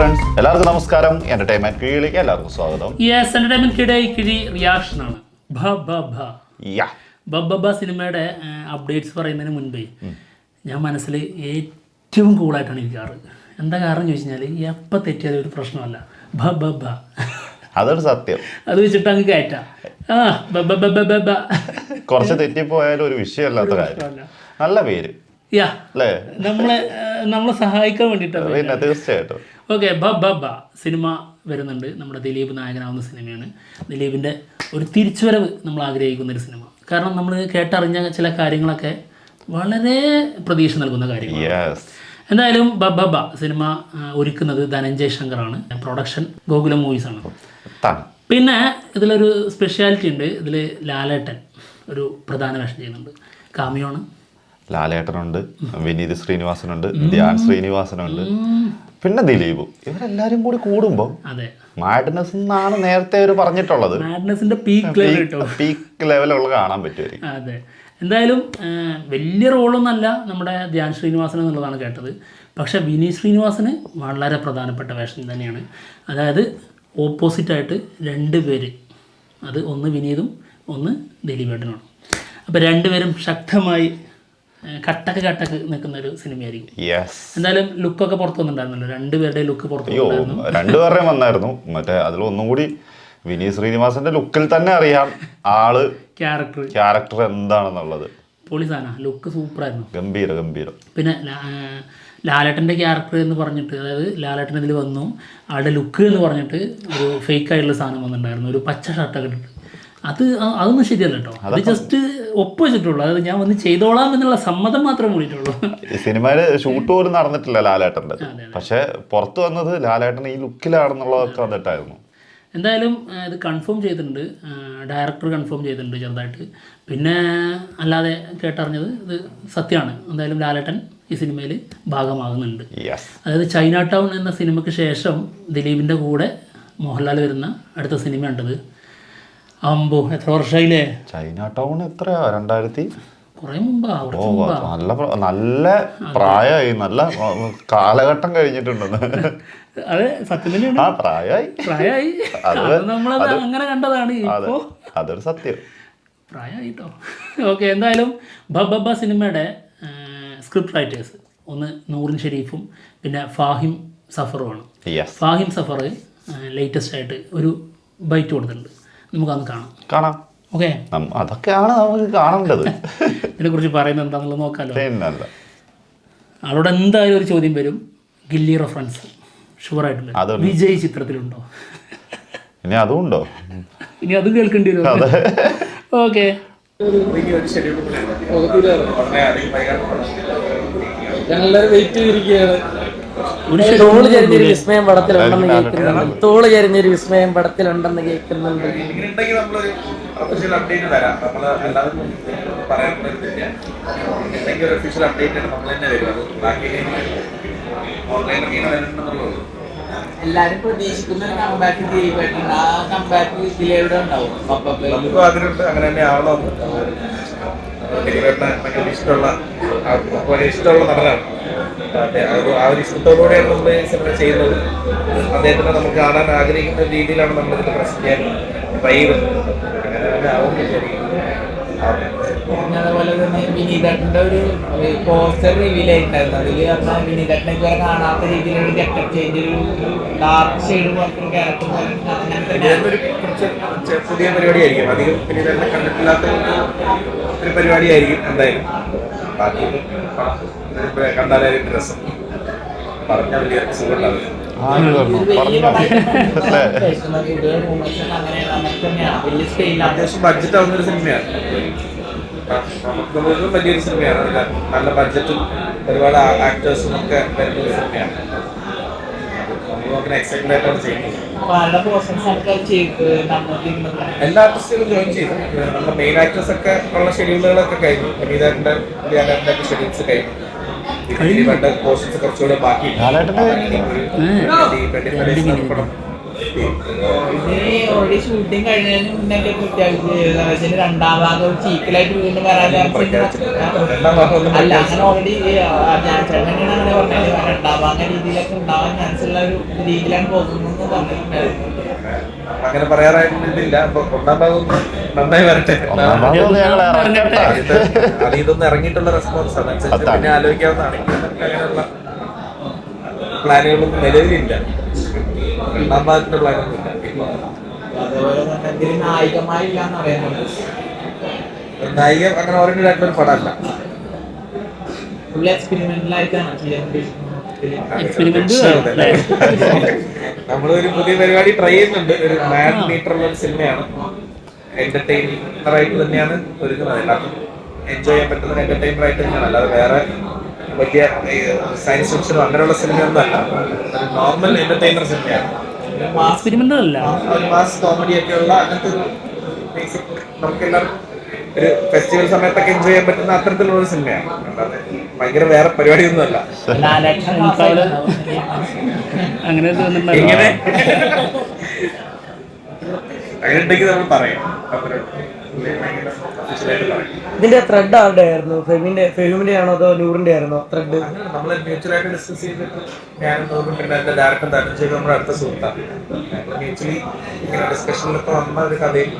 Friends എല്ലാവർക്കും നമസ്കാരം. Entertainment കീഴിലേക്ക് എല്ലാവർക്കും സ്വാഗതം. യെസ് എന്റർടൈൻമെന്റ് കിഴി കിഴി റിയാക്ഷൻ ആണ്. ഭ ഭ ഭ. യാ. ബ ബ ബ സിനിമയുടെ അപ്ഡേറ്റ്സ് പറയുന്നതിന് മുൻപേ ഞാൻ മനസ്സിൽ ഏറ്റവും കൂളായിട്ടാണ് ഇരിക്കാറ് എന്താ കാരണം ചോദിച്ചു കഴിഞ്ഞാൽ എപ്പോൾ തെറ്റിയാലും ഒരു പ്രശ്നമല്ല. ഭ ബ ഭ. അതൊരു സത്യം. അത് വെച്ചിട്ട് അങ്ങ് കയറ്റാം. ആ ബ ബ ബ ബ ബ ബ കുറച്ച് തെറ്റിപ്പോയാലും ഒരു വിഷയമല്ലാത്ത കാര്യം. നല്ല പേര്. യാ. നമ്മളെ നമ്മളെ സഹായിക്കാൻ വേണ്ടിയിട്ടാണ് തീർച്ചയായിട്ടും. ഓക്കെ ബ സിനിമ വരുന്നുണ്ട്. നമ്മുടെ ദിലീപ് നായകനാവുന്ന സിനിമയാണ്. ദിലീപിന്റെ ഒരു തിരിച്ചുവരവ് നമ്മൾ ആഗ്രഹിക്കുന്ന ഒരു സിനിമ. കാരണം നമ്മൾ കേട്ടറിഞ്ഞ ചില കാര്യങ്ങളൊക്കെ വളരെ പ്രതീക്ഷ നൽകുന്ന കാര്യങ്ങൾ യെസ് എന്തായാലും ബബ ബ സിനിമ ഒരുക്കുന്നത് ധനഞ്ജയ് ശങ്കറാണ്. പ്രൊഡക്ഷൻ ഗോകുലം മൂവീസ് ആണ്. പിന്നെ ഇതിലൊരു സ്പെഷ്യാലിറ്റി ഉണ്ട്. ഇതിൽ ലാലേട്ടൻ ഒരു പ്രധാന വേഷം ചെയ്യുന്നുണ്ട്. കാമിയോണ്. ലാലേട്ടനുണ്ട് വിനീത് ശ്രീനിവാസനുണ്ട് ധ്യാൻ ശ്രീനിവാസനുണ്ട് പിന്നെ ദിലീപും. ഇവരെല്ലാരും കൂടി കൂടുമ്പോൾ അതെ. മാഡ്നസ് എന്നാണ് നേരത്തെ അവർ പറഞ്ഞിട്ടുള്ളത്. പീക്ക് ലെവലുള്ള കാണാൻ പറ്റുമായിരിക്കും. അതെ. എന്തായാലും വലിയ റോളൊന്നല്ല നമ്മുടെ ധ്യാൻ ശ്രീനിവാസൻ എന്നുള്ളതാണ് കേട്ടത്. പക്ഷേ വിനീത് ശ്രീനിവാസന് വളരെ പ്രധാനപ്പെട്ട വേഷം തന്നെയാണ്. അതായത് ഓപ്പോസിറ്റായിട്ട് രണ്ട് പേര്. അത് ഒന്ന് വിനീതും ഒന്ന് ദിലീപേട്ടനുമാണ്. അപ്പോൾ രണ്ടുപേരും ശക്തമായി കട്ടക്ക് കട്ടക്ക് നിൽക്കുന്ന ഒരു സിനിമയായിരിക്കും എന്തായാലും ലുക്കൊക്കെ പുറത്തു വന്നിട്ടുണ്ടായിരുന്നല്ലോ. രണ്ടുപേരുടെ ലുക്ക് പുറത്തു രണ്ടുപേരുടെയും വന്നായിരുന്നു. മറ്റേ അതിൽ ഒന്നും കൂടി വിനീത് ശ്രീനിവാസന്റെ ലുക്കിൽ തന്നെ അറിയാം ആൾ ക്യാരക്ടർ. ക്യാരക്ടർ എന്താണെന്നുള്ളത്. പോളിസാന. ലുക്ക് സൂപ്പറായിരുന്നു. ഗംഭീര ഗംഭീരം. പിന്നെ ലാലേട്ടന്റെ ക്യാരക്ടർ എന്ന് പറഞ്ഞിട്ട് അതായത് ലാലേട്ടൻ ഇതിൽ വന്നു. ആളുടെ ലുക്ക് എന്ന് പറഞ്ഞിട്ട് ഒരു ഫേക്ക് ആയിട്ടുള്ള സാധനം വന്നിട്ടുണ്ടായിരുന്നു. ഒരു പച്ച ഷർട്ടൊക്കെ ഇട്ടിട്ട്. അത് അതൊന്നും ശരിയല്ല കേട്ടോ. അത് ജസ്റ്റ് ഒപ്പ് വെച്ചിട്ടുള്ളൂ അതായത് ഞാൻ വന്ന് ചെയ്തോളാം എന്നുള്ള സമ്മതം മാത്രമേ കൂടിയിട്ടുള്ളൂ. സിനിമയിൽ ഷൂട്ട് പോലും നടന്നിട്ടില്ല ലാലേട്ടന്റെ അതെ, പക്ഷെ പുറത്ത് വന്നത് ലാലേട്ടൻ ഈ ലുക്കിലാണെന്നുള്ളതൊക്കെ വന്നിട്ടായിരുന്നു. എന്തായാലും ഇത് കൺഫേം ചെയ്തിട്ടുണ്ട്. ഡയറക്ടർ കൺഫേം ചെയ്തിട്ടുണ്ട് ചെറുതായിട്ട്. പിന്നെ അല്ലാതെ കേട്ടറിഞ്ഞത് ഇത് സത്യമാണ്. എന്തായാലും ലാലേട്ടൻ ഈ സിനിമയിൽ ഭാഗമാകുന്നുണ്ട്. അതായത് ചൈന ടൗൺ എന്ന സിനിമയ്ക്ക് ശേഷം ദിലീപിന്റെ കൂടെ മോഹൻലാൽ വരുന്ന അടുത്ത സിനിമ ഉണ്ടത് അമ്പോ എത്ര വർഷമായില്ലേ ചൈന ടൗൺ എത്രയാ? രണ്ടായിരത്തി നല്ല നല്ല പ്രായമായി നല്ല കാലഘട്ടം കഴിഞ്ഞിട്ടുണ്ടെന്ന്. അത് സത്യം തന്നെയാണ്. ആ പ്രായമായി പ്രായമായി നമ്മളത് അങ്ങനെ കണ്ടതാണ് അതെ അതൊരു സത്യം. പ്രായമായി കേട്ടോ ഓക്കെ എന്തായാലും ബബ്ബ സിനിമയുടെ സ്ക്രിപ്റ്റ് റൈറ്റേഴ്സ് ഒന്ന് നൂറിൻ ഷെരീഫും പിന്നെ ഫാഹിം സഫറുമാണ്. ഫാഹിം സഫർ ലേറ്റസ്റ്റ് ആയിട്ട് ഒരു ബൈറ്റ് കൊടുത്തിട്ടുണ്ട്. നമുക്കന്ന് കാണാം. കാണാം. ഓക്കെ? അതൊക്കെയാണ് നമുക്ക് കാണേണ്ടത്. ഇതിനെക്കുറിച്ച് പറയുന്നത് എന്താണെന്നുള്ളത് നോക്കാമല്ലോ ആളോട് എന്തായാലും ഒരു ചോദ്യം വരും. ഗില്ലി റെഫറൻസ് ഷുവറായിട്ടുണ്ട് വിജയ് ചിത്രത്തിലുണ്ടോ? ഇനി അതും ഉണ്ടോ ഇനി അതും കേൾക്കേണ്ടി വരും ഓക്കെ. ഞങ്ങളെല്ലാവരും വെയിറ്റ് ചെയ്തിരിക്കുകയാണ്. തോൾ ചരിഞ്ഞൊരു വിസ്മയം പടത്തിലുണ്ടെന്ന് കേൾക്കുന്നുണ്ട്. തോൾ ചരിഞ്ഞൊരു വിസ്മയം പടത്തിലുണ്ടെന്ന് കേൾക്കുന്നുണ്ട്. എല്ലാരും പ്രതീക്ഷിക്കുന്ന ഒരു കമ്പാക്ക് ദിലീപായിട്ടുണ്ട് ആ കമ്പാക്ക് ഉണ്ടാവും? ആഗ്രഹമുണ്ട്. അങ്ങനെ തന്നെ ആവണം. ഇഷ്ടമുള്ള ഇഷ്ടമുള്ള നടനാണ്. അതെ, ആ ഒരു- ഇഷ്ടത്തോടുകൂടെയാണ് നമ്മൾ ഈ സിനിമ ചെയ്യുന്നത്. അദ്ദേഹത്തിനെ നമുക്ക് കാണാൻ ആഗ്രഹിക്കുന്ന രീതിയിലാണ് നമ്മൾ ഇതിൽ പ്രസന്റ് ചെയ്യാൻ അങ്ങനെ തന്നെ ആവും അതുപോലെ തന്നെ വിനീതേട്ടന്റെ ഒരു പോസ്റ്റർ റിവീൽ ആയിട്ടുണ്ടായിരുന്നു അതിൽ പറഞ്ഞാൽ വിനീതേട്ടനെ ഇതുവരെ കാണാത്ത രീതിയിലൊരു ഗെറ്റപ്പ് ചേഞ്ച് ഒരു ഡാർക്ക് ഷെയ്ഡ് പോലത്തെ ക്യാരക്ടർ പോലെ പുതിയ പരിപാടിയായിരിക്കും. അധികം ഇതെല്ലാം കണ്ടിട്ടില്ലാത്ത ഒരു പരിപാടിയായിരിക്കും എന്തായാലും. ബാക്കി രസം. പറഞ്ഞ വലിയ സുഖം ഉണ്ടാവില്ല. അത്യാവശ്യം ബഡ്ജറ്റ് ആവുന്ന ഒരു സിനിമയാണ് നമുക്ക് വലിയൊരു സിനിമയാണ് നല്ല ബഡ്ജറ്റും ഒരുപാട് ആക്ടേഴ്സും ഒക്കെ വരുന്ന ഒരു സിനിമയാണ് എല്ലാ ആർട്ടിസ്റ്റുകളും ജോയിൻ ചെയ്തു. നമ്മുടെ മെയിൻ ആക്ടേഴ്സ് ഒക്കെ ഉള്ള ഷെഡ്യൂളുകളൊക്കെ കഴിഞ്ഞു. അനീതാറിന്റെ ഒക്കെ ഷെഡ്യൂൾസ് കഴിഞ്ഞു. ഷൂട്ടിംഗ് കഴിഞ്ഞതിന് മുന്നേ പ്രത്യേകിച്ച് രണ്ടാം ഭാഗം ചീക്കലായിട്ട് വീണ്ടും വരാൻ അല്ല അങ്ങനെ ഓൾറെഡി ഞാൻ ചേട്ടനാണ് അങ്ങനെ പറഞ്ഞത്. രണ്ടാം ഭാഗം രീതിയിലൊക്കെ ഉണ്ടാവാൻ ചാൻസ് ഉള്ള ഒരു രീതിയിലാണ് പോകുന്നത് പറഞ്ഞിട്ടുണ്ടായിരുന്നു. അങ്ങനെ പറയാറായിട്ടില്ല. ഒന്നാം ഭാഗം നന്നായി വരട്ടെ. അത് ഇതൊന്നും ഇറങ്ങിയിട്ടുള്ള റെസ്പോൺസ് ആണ്. പിന്നെ ആലോചിക്കാവുന്നതാണ്. അങ്ങനെയുള്ള പ്ലാനുകളൊന്നും നിലവിലില്ല. രണ്ടാം ഭാഗത്തിന്റെ പ്ലാനൊന്നും ഇല്ല നായിക അങ്ങനെ ഓറിയന്റഡ് ആയിട്ടുള്ള ഒരു പടമല്ല. നമ്മളൊരു പുതിയ പരിപാടി ട്രൈ ചെയ്യുന്നുണ്ട്. ഒരു മാഡ് മീറ്റർ ഉള്ള ഒരു സിനിമയാണ് എന്റർടൈനർ ആയിട്ട് തന്നെയാണ് ഒരുക്കുന്നത്. എല്ലാവർക്കും എൻജോയ് ചെയ്യാൻ പറ്റുന്ന ആയിട്ട് തന്നെയാണ്. അല്ലാതെ വേറെ വലിയ സയൻസ് ഫിക്ഷനോ അങ്ങനെയുള്ള സിനിമയൊന്നും അല്ല. നോർമൽ എന്റർടൈനർ സിനിമയാണ്. മാസ് അല്ല. ഒരു മാസ് കോമഡി ഒക്കെ ഉള്ള അങ്ങനത്തെ ഒരു ബേസിക് ഒരു ഫെസ്റ്റിവൽ സമയത്തൊക്കെ എൻജോയ് ചെയ്യാൻ പറ്റുന്ന അത്തരത്തിലുള്ള ഒരു സിനിമയാണ്. അല്ലാതെ ഭയങ്കര വേറെ പരിപാടിയൊന്നും അല്ല. അങ്ങനെ അങ്ങനെ ഉണ്ടെങ്കിൽ നമ്മൾ പറയാം. ഇതിന്റെ ത്രെഡ് ആരുടെ ആയിരുന്നു? ഫെമിന്റെ ഫെമിന്റെ ആണോ അതോ നൂറിന്റെ ആയിരുന്നോ ത്രെഡ് നമ്മൾ മ്യൂച്വലായിട്ട് ഡിസ്കസ് ചെയ്തിട്ട് ഞാനും തോന്നും പിന്നെ എന്റെ ഡയറക്ടർ തരണം ചെയ്ത് നമ്മുടെ അടുത്ത സുഹൃത്താണ് മ്യൂച്വലി ഇങ്ങനെ ഡിസ്കഷനിലൊക്കെ വന്ന ഒരു കഥയും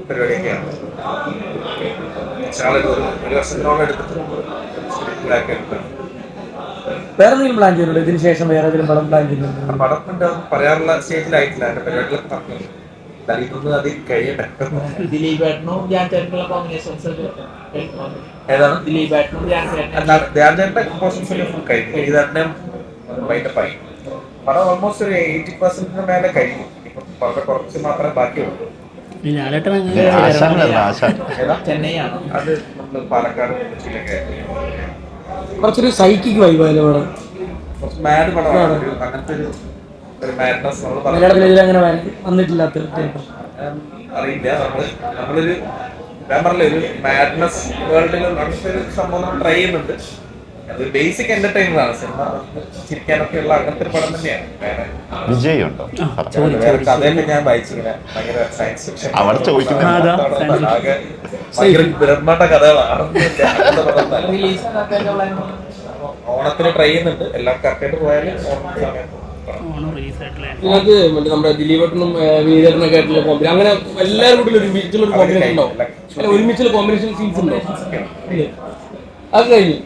പരിപാടിയൊക്കെയാണ്. ഒരു വർഷത്തിനോളം എടുത്തിട്ട് വേറെ എന്തെങ്കിലും പ്ലാൻ ചെയ്യുന്നുണ്ടോ ഇതിന് ശേഷം വേറെ ഏതെങ്കിലും പടം പ്ലാൻ ചെയ്യുന്നുണ്ടോ പടത്തിന്റെ പറയാറുള്ള സ്റ്റേജിലായിട്ടില്ല എന്റെ പരിപാടികളൊക്കെ പറഞ്ഞു ഇതൊന്നും അത് കഴിയട്ടെ ദിലീപ് ഏട്ടനും ധ്യാൻ ചേട്ടനുള്ള കോമ്പിനേഷൻസ് ഏതാണ്? ദിലീപ് ഏട്ടനും ധ്യാൻ ചേട്ടനും. അല്ലാതെ ധ്യാൻചേട്ടന്റെ പോർഷൻസ് ഒക്കെ ഫുൾ കഴിഞ്ഞു. ഇത് തന്നെ പൈ പടം ഓൾമോസ്റ്റ് ഒരു എയ്റ്റി പെർസെന്റിന് മേലെ കഴിഞ്ഞു. ഇപ്പൊ വളരെ കുറച്ച് മാത്രമേ ബാക്കിയുള്ളൂ. ചെന്നൈയാണ്. അത് നമ്മൾ പാലക്കാട് കൊച്ചിയിലൊക്കെ കുറച്ചൊരു സൈക്കിക് വൈബായാലും മാഡ് പടമാണ്. അങ്ങനത്തെ ഒരു മലയാളത്തിൽ ഇതിൽ അങ്ങനെ വന്നിട്ടില്ലാത്ത type. അറിയില്ല. നമ്മൾ നമ്മളൊരു ഞാൻ പറഞ്ഞില്ലേ ഒരു മാഡ്നസ് വേൾഡിൽ അങ്ങനത്തെ ഒരു സംഭവം ട്രൈ ചെയ്യുന്നുണ്ട്. അത് ബേസിക് എന്റർടൈനർ ആണ്. സിനിമ ചിരിക്കാനൊക്കെ ഉള്ള അങ്ങനത്തെ ഒരു പടം തന്നെയാണ്. വേറെ വിജയ് ഉണ്ടോ വേറെ കഥയൊക്കെ ഞാൻ വായിച്ചിങ്ങനെ ഭയങ്കര സയൻസ് ഫിക്ഷൻ അവിടെ ചോദിക്കുന്നില്ല. അതാ, ആകെ ഭയങ്കര ബ്രഹ്മാണ്ട കഥകളാണ്. അങ്ങനത്തെ പടമൊന്നുമല്ല. റിലീസ് ഓണത്തിന് ട്രൈ ചെയ്യുന്നുണ്ട്. എല്ലാം കറക്റ്റായിട്ട് പോയാലും ഓണം സമയത്ത് ഇതിനകത്ത് മറ്റേ നമ്മുടെ ദിലീപേട്ടനും ആയിട്ടുള്ള കോമ്പിനേഷൻ അങ്ങനെ എല്ലാവരും കൂടി ഒരുമിച്ചുള്ള ഒരു കോമ്പിനേഷൻ ഉണ്ടാവും. അല്ല? ഒരുമിച്ചുള്ള കോമ്പിനേഷൻ സീൻസ് ഉണ്ടോ? അത് കഴിഞ്ഞു.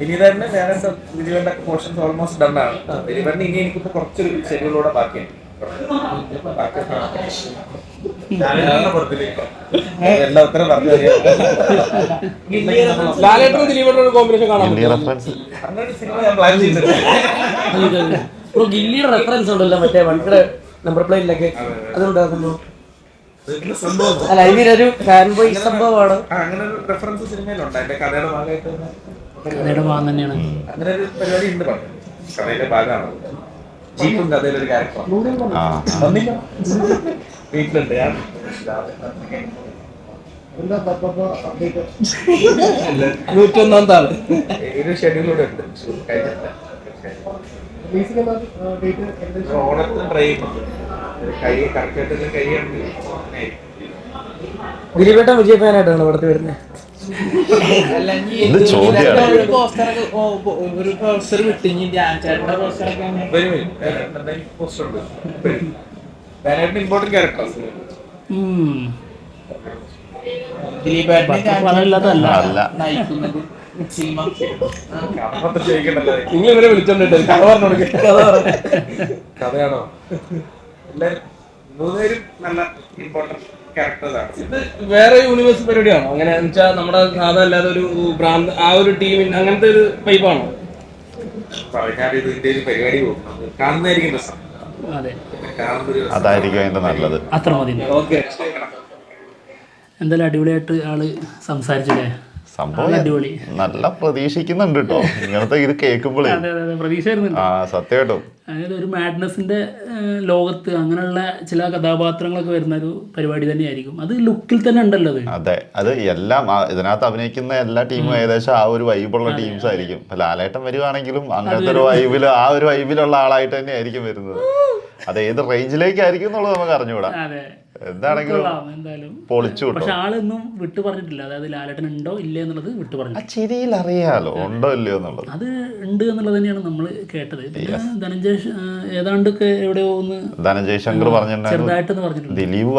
ദിലീപേട്ടന് വേറെ ദിലീപേട്ടന്റെ പോർഷൻസ് ഓൾമോസ്റ്റ് ഡൺ ആണ്. ദിലീപേട്ടന് ഇനി എനിക്കിപ്പോ കുറച്ചൊരു ഷെഡ്യൂളോടെ ബാക്കിയാണ്. എല്ലാ ഉത്തരം പറഞ്ഞു അങ്ങനെ ഒരു സിനിമ ഞാൻ പ്ലാൻ ചെയ്തിട്ടുണ്ട്. ബ്രോ ഗില്ലിയുടെ റെഫറൻസ് ഉണ്ടല്ലോ മറ്റേ വണ്ടിയുടെ നമ്പർ പ്ലേറ്റിലൊക്കെ അതുണ്ടാക്കുന്നു അല്ല ഇതിനൊരു ഫാൻ ബോയ് സംഭവമാണ്. അങ്ങനെ ഒരു റെഫറൻസ് സിനിമയിലുണ്ട് അതിന്റെ കഥയുടെ ഭാഗമായിട്ട് കഥയുടെ ഭാഗം തന്നെയാണ്. അങ്ങനെ ഒരു പരിപാടി ഉണ്ട് കഥയുടെ ഭാഗമാണ് ജീപ്പും കഥയിലൊരു ക്യാരക്ടർ വീട്ടിലുണ്ട്. ഞാൻ നൂറ്റൊന്നാം താൾ ഒരു ഷെഡ്യൂളൂടെ ഉണ്ട്. ഓണത്തിന് ട്രൈ ചെയ്യുന്നുണ്ട് ഒരു കൈ കറക്റ്റായിട്ട് കഴിയുകയാണെങ്കിൽ ദിലീപേട്ടൻ വിജയ് ഫാനായിട്ടാണ് പടത്തിൽ വരുന്നത്. ഒരു പോസ്റ്റർ വിട്ട് ചേട്ടന്റെ പോസ്റ്ററൊക്കെ. നയിക്കുന്നത്. ചോദിക്കണ്ടല്ലോ നിങ്ങൾ ഇവരെ വിളിച്ചോണ്ടിട്ട് കഥ പറഞ്ഞു. കഥയാണോ? മൂന്നുപേരും നല്ല ഇമ്പോർട്ടന്റ് ഇത് വേറെ യൂണിവേഴ്സ് പരിപാടിയാണോ? അങ്ങനെ വെച്ചാൽ നമ്മുടെ സാധാ അല്ലാതെ ഒരു ഭ്രാന്ത് ആ ഒരു ടീമിന് അങ്ങനത്തെ ഒരു പൈപ്പാണോ പരിപാടി കാണുന്നതായിരിക്കും രസം. അതായിരിക്കും അതിന്റെ നല്ലത്. അത്ര മതി. ഓക്കെ. എന്തായാലും അടിപൊളിയായിട്ട് ആൾ സംസാരിച്ചില്ലേ? സംഭവം നല്ല പ്രതീക്ഷിക്കുന്നുണ്ട് കേട്ടോ ഇങ്ങനത്തെ ഇത് കേൾക്കുമ്പോഴേ അതെ അതെ കേട്ടോ ആ സത്യമായിട്ടും. അതായത് ഒരു മാഡ്നസിന്റെ ലോകത്ത് അങ്ങനെയുള്ള ചില കഥാപാത്രങ്ങളൊക്കെ വരുന്ന ഒരു പരിപാടി തന്നെയായിരിക്കും. അത് ലുക്കിൽ തന്നെ ഉണ്ടല്ലോ അതെ. അത്. എല്ലാം ഇതിനകത്ത് അഭിനയിക്കുന്ന എല്ലാ ടീമും ഏകദേശം ആ ഒരു വൈബുള്ള ടീംസ് ആയിരിക്കും. ലാലേട്ടൻ വരുവാണെങ്കിലും അങ്ങനത്തെ ഒരു വൈബിൽ ആ ഒരു വൈബിലുള്ള ആളായിട്ട് തന്നെ ആയിരിക്കും വരുന്നത് അത് ഏത് റേഞ്ചിലേക്കായിരിക്കും എന്നുള്ളത് നമുക്ക് അറിഞ്ഞുകൂടാ. എന്താണെങ്കിലും എന്തായാലും. പൊളിച്ചു പക്ഷെ ആളൊന്നും വിട്ടു പറഞ്ഞിട്ടില്ല. അതായത് ലാലേട്ടൻ ഉണ്ടോ ഇല്ലേ എന്നുള്ളത് വിട്ടു പറഞ്ഞു ആ ചിരിയിൽ അറിയാലോ ഉണ്ടോ ഇല്ലയോ എന്നുള്ളത്. അത് ഉണ്ട് എന്നുള്ളത് തന്നെയാണ് നമ്മൾ കേട്ടത്. ധനഞ്ജയ് ഏതാണ്ടൊക്കെ എവിടെയോ ഒന്ന് ധനഞ്ജയ് ശങ്കർ പറഞ്ഞിട്ടുണ്ടായിരുന്നു. ചെറുതായിട്ടെന്ന് പറഞ്ഞിട്ടുണ്ട്. ദിലീപ്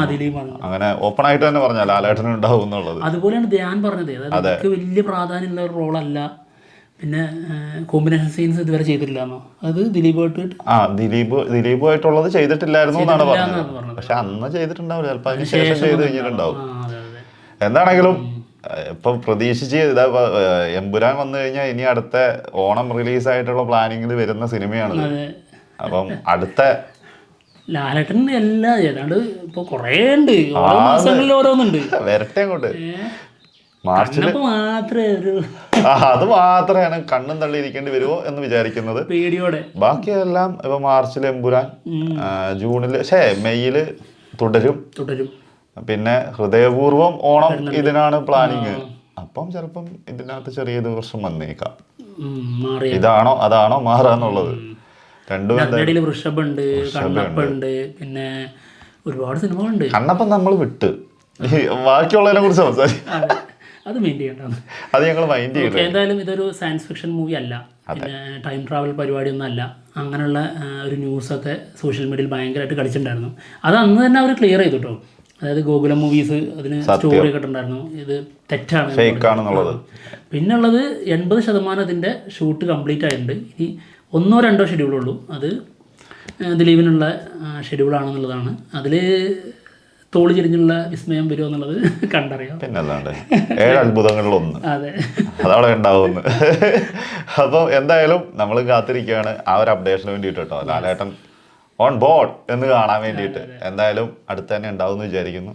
ആ ദിലീപ് പറഞ്ഞു അങ്ങനെ ഓപ്പൺ ആയിട്ട് തന്നെ പറഞ്ഞ ലാലേട്ടൻ ഉണ്ടാവും എന്നുള്ളത്. അതുപോലെയാണ് ധ്യാൻ പറഞ്ഞത്. അതായത് എനിക്ക് വലിയ പ്രാധാന്യമുള്ള ഒരു റോളല്ല പിന്നെ കോമ്പിനേഷൻ സീൻസ് ഇതുവരെ ചെയ്തിട്ടില്ലെന്നോ? അത് ദിലീപായിട്ട് ആ ദിലീപ് ദിലീപുമായിട്ടുള്ളത് ചെയ്തിട്ടില്ലായിരുന്നു എന്നാണ് പറഞ്ഞത്. പക്ഷെ അന്ന് ചെയ്തിട്ടുണ്ടാവില്ല. ചിലപ്പോൾ അതിന് ശേഷം ചെയ്ത് കഴിഞ്ഞിട്ടുണ്ടാവും. എന്താണെങ്കിലും ഇപ്പൊ പ്രതീക്ഷിച്ച് ഇതാ എമ്പുരാൻ വന്നു കഴിഞ്ഞാൽ ഇനി അടുത്ത ഓണം റിലീസ് ആയിട്ടുള്ള പ്ലാനിങ്ങിൽ വരുന്ന സിനിമയാണ് അപ്പം അടുത്ത ലാലേട്ടൻ എല്ലാ ഏതാണ്ട് ഇപ്പൊ കുറേ ഉണ്ട്. മാസങ്ങളിൽ ഓരോന്നുണ്ട്. വരട്ടെ അങ്ങോട്ട്. മാർച്ചിൽ അത് മാത്രമാണ് കണ്ണും തള്ളിയിരിക്കേണ്ടി വരുമോ എന്ന് വിചാരിക്കുന്നത്. പേടിയോടെ. ബാക്കിയെല്ലാം ഇപ്പൊ മാർച്ചിൽ എമ്പുരാൻ ജൂണിൽ ജൂണിൽ ഷേ മെയ്യിൽ തുടരും. തുടരും. പിന്നെ ഹൃദയപൂർവം ഓണം ഇതിനാണ് പ്ലാനിങ് അപ്പം ചിലപ്പം ഇതിനകത്ത് ചെറിയ ദിവസം വന്നേക്കാം. ഇതാണോ അതാണോ മാറാന്നുള്ളത്. രണ്ടും വൃഷഭുണ്ട് കണ്ണപ്പുണ്ട് പിന്നെ ഒരുപാട് സിനിമകളുണ്ട്. കണ്ണപ്പം നമ്മൾ വിട്ട്. ബാക്കിയുള്ളതിനെ കുറിച്ച് സംസാരിക്കും അത്. മൈൻഡ് ചെയ്യേണ്ടതാണ് അത് ഞങ്ങൾ മൈൻഡ് ചെയ്യും എന്തായാലും ഇതൊരു സയൻസ് ഫിക്ഷൻ മൂവി അല്ല. പിന്നെ ടൈം ട്രാവൽ പരിപാടിയൊന്നും അല്ല. അങ്ങനെയുള്ള ഒരു ഒരു ന്യൂസൊക്കെ സോഷ്യൽ മീഡിയയിൽ ഭയങ്കരമായിട്ട് കളിച്ചിട്ടുണ്ടായിരുന്നു. അത് അന്ന് തന്നെ അവർ ക്ലിയർ ചെയ്തു കേട്ടോ അതായത് ഗോകുലം മൂവീസ് അതിന് സ്റ്റോറി ഒക്കെ ഉണ്ടായിരുന്നു ഇത് തെറ്റാണ് പിന്നുള്ളത് എൺപത് ശതമാനം അതിന്റെ ഷൂട്ട് കംപ്ലീറ്റ് ആയിട്ടുണ്ട്. ഇനി ഒന്നോ രണ്ടോ ഷെഡ്യൂളുള്ളൂ അത് ദിലീപിനുള്ള ഷെഡ്യൂളാണെന്നുള്ളതാണ് അതിൽ തോളി ചെരിഞ്ഞുള്ള വിസ്മയം വരുമോ എന്നുള്ളത് കണ്ടറിയാം. പിന്നല്ലാണ്ട് ഏഴ് അത്ഭുതങ്ങളിൽ ഒന്ന്. അതെ. അതവിടെ ഉണ്ടാവുന്നു അപ്പോൾ എന്തായാലും നമ്മൾ കാത്തിരിക്കുകയാണ് ആ ഒരു അപ്ഡേഷന് വേണ്ടിയിട്ട് കേട്ടോ. ലാലേട്ടൻ ഓൺ ബോർഡ് എന്ന് കാണാൻ വേണ്ടിയിട്ട്. എന്തായാലും അടുത്ത് തന്നെ ഉണ്ടാവും എന്ന് വിചാരിക്കുന്നു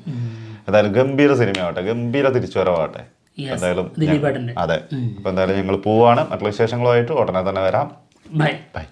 എന്തായാലും ഗംഭീര സിനിമയാവട്ടെ ഗംഭീര തിരിച്ചുവരവാകട്ടെ എന്തായാലും അതെ. അപ്പൊ എന്തായാലും ഞങ്ങൾ പോവാണ്. മറ്റുള്ള വിശേഷങ്ങളുമായിട്ട് ഉടനെ തന്നെ വരാം. Bye bye